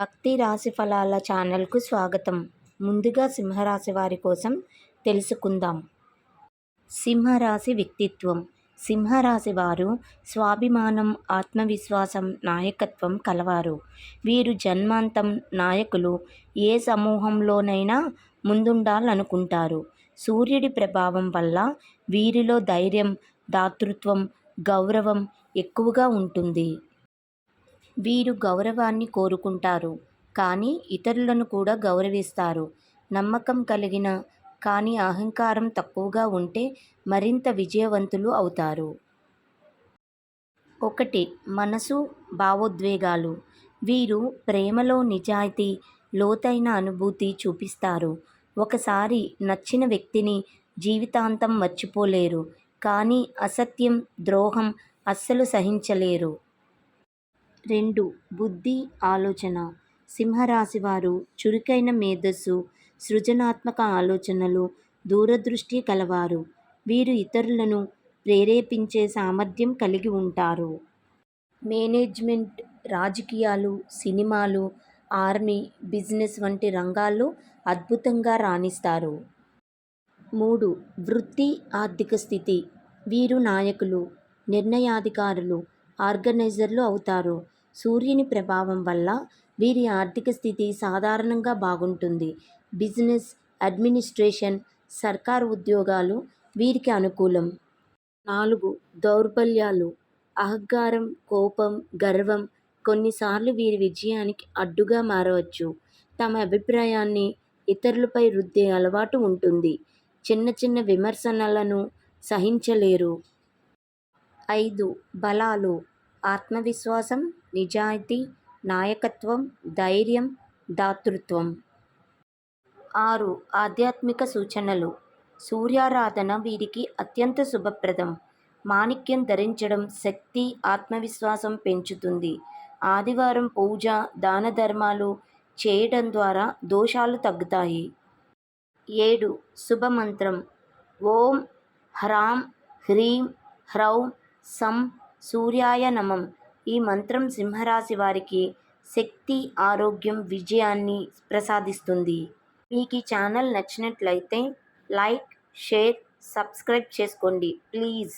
భక్తి రాశి ఫలాల ఛానల్కు స్వాగతం. ముందుగా సింహరాశి వారి కోసం తెలుసుకుందాం. సింహరాశి వ్యక్తిత్వం. సింహరాశి వారు స్వాభిమానం ఆత్మవిశ్వాసం నాయకత్వం కలవారు. వీరు జన్మాంతం నాయకులు. ఏ సమూహంలోనైనా ముందుండాలనుకుంటారు. సూర్యుడి ప్రభావం వల్ల వీరిలో ధైర్యం దాతృత్వం గౌరవం ఎక్కువగా ఉంటుంది. వీరు గౌరవాన్ని కోరుకుంటారు. కానీ ఇతరులను కూడా గౌరవిస్తారు. నమ్మకం కలిగిన కానీ అహంకారం తక్కువగా ఉంటే మరింత విజయవంతులు అవుతారు. ఒకటి మనసు భావోద్వేగాలు. వీరు ప్రేమలో నిజాయితీ లోతైన అనుభూతి చూపిస్తారు. ఒకసారి నచ్చిన వ్యక్తిని జీవితాంతం మర్చిపోలేరు. కానీ అసత్యం ద్రోహం అస్సలు సహించలేరు. రెండు బుద్ధి ఆలోచన. సింహరాశి వారు చురుకైన మేధస్సు సృజనాత్మక ఆలోచనలు దూరదృష్టి కలవారు. వీరు ఇతరులను ప్రేరేపించే సామర్థ్యం కలిగి ఉంటారు. మేనేజ్మెంట్ రాజకీయాలు సినిమాలు ఆర్మీ బిజినెస్ వంటి రంగాల్లో అద్భుతంగా రాణిస్తారు. మూడు వృత్తి ఆర్థిక స్థితి. వీరు నాయకులు నిర్ణయాధికారులు ఆర్గనైజర్లు అవుతారు. సూర్యుని ప్రభావం వల్ల వీరి ఆర్థిక స్థితి సాధారణంగా బాగుంటుంది. బిజినెస్ అడ్మినిస్ట్రేషన్ సర్కారు ఉద్యోగాలు వీరికి అనుకూలం. నాలుగు దౌర్బల్యాలు. అహంకారం కోపం గర్వం కొన్నిసార్లు వీరి విజయానికి అడ్డుగా మారవచ్చు. తమ అభిప్రాయాన్ని ఇతరులపై రుద్దే అలవాటు ఉంటుంది. చిన్న చిన్న విమర్శనలను సహించలేరు. ఐదు బలాలు. ఆత్మవిశ్వాసం నిజాయితీ నాయకత్వం ధైర్యం దాతృత్వం. ఆరు ఆధ్యాత్మిక సూచనలు. సూర్యారాధన వీరికి అత్యంత శుభప్రదం. మాణిక్యం ధరించడం శక్తి ఆత్మవిశ్వాసం పెంచుతుంది. ఆదివారం పూజ దాన ధర్మాలు చేయడం ద్వారా దోషాలు తగ్గుతాయి. ఏడు శుభమంత్రం. ఓం హ్రాం హ్రీం హ్రౌం సం సూర్యాయ నమం. ఈ మంత్రం సింహరాశి వారికి శక్తి ఆరోగ్యం విజయాన్ని ప్రసాదిస్తుంది. మీకు ఈ ఛానల్ నచ్చినట్లయితే లైక్ షేర్ సబ్స్క్రైబ్ చేసుకోండి. ప్లీజ్.